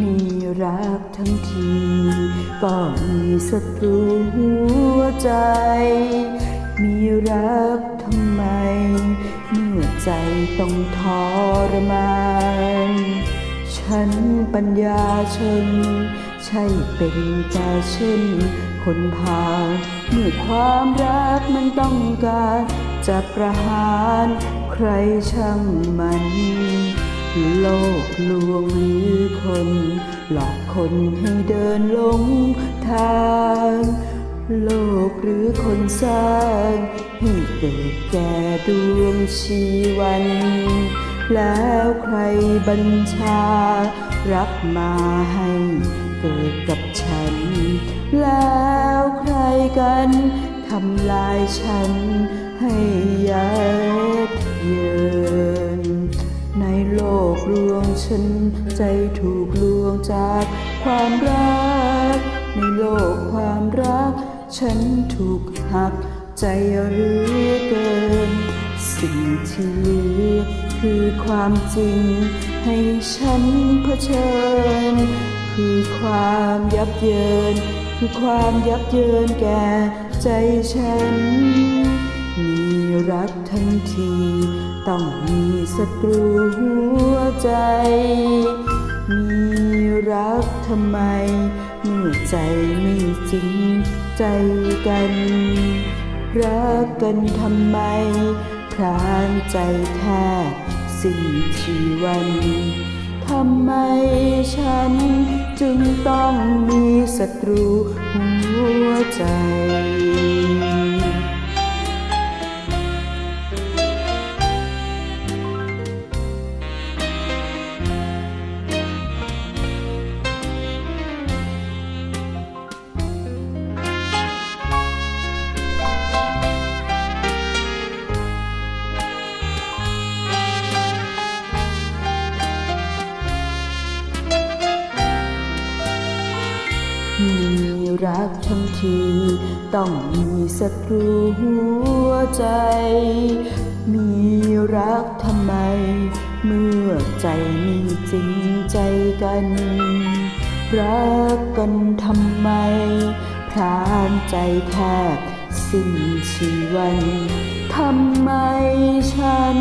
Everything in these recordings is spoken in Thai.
มีรักทั้งที ก็มีศัตรูหัวใจ มีรักทำไม เมื่อใจต้องทรมาน ฉันปัญญาชน ใช่เป็นตาเช่น คนพาเมื่อความรักมันต้องการ จะประหารใครช่างมัน โลกลวงหรือคน หลอกคนให้เดินหลงทาง โลกหรือคนสร้างให้เกิดแก่ดวงชีวัน แล้วใครบัญชา รับมาให้เกิดกับฉัน แล้วใครกันทำลายฉันให้ยับเยิน ฉันใจถูกลวงจากความรัก ในโลกความรัก ฉันถูกหักใจหรือเกิน สิ่งที่เหลือคือความจริง ให้ฉันเผชิญ คือความยับเยิน คือความยับเยินแก่ใจฉัน มีรักทั้งที ต้องมีศัตรูหัวใจ มีรักทำไม เมื่อใจไม่จริงใจกัน รักกันทำไมพรานใจแทบสิ้นชีวันทำไมฉันจึงต้องมีศัตรูหัวใจ รักทั้งที ต้องมีศัตรูหัวใจ มีรักทำไม เมื่อใจมีจริงใจกัน รักกันทำไมพรานใจแทบสิ้นชีวันทำไมฉัน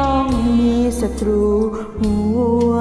ต้องมีศัตรูหัว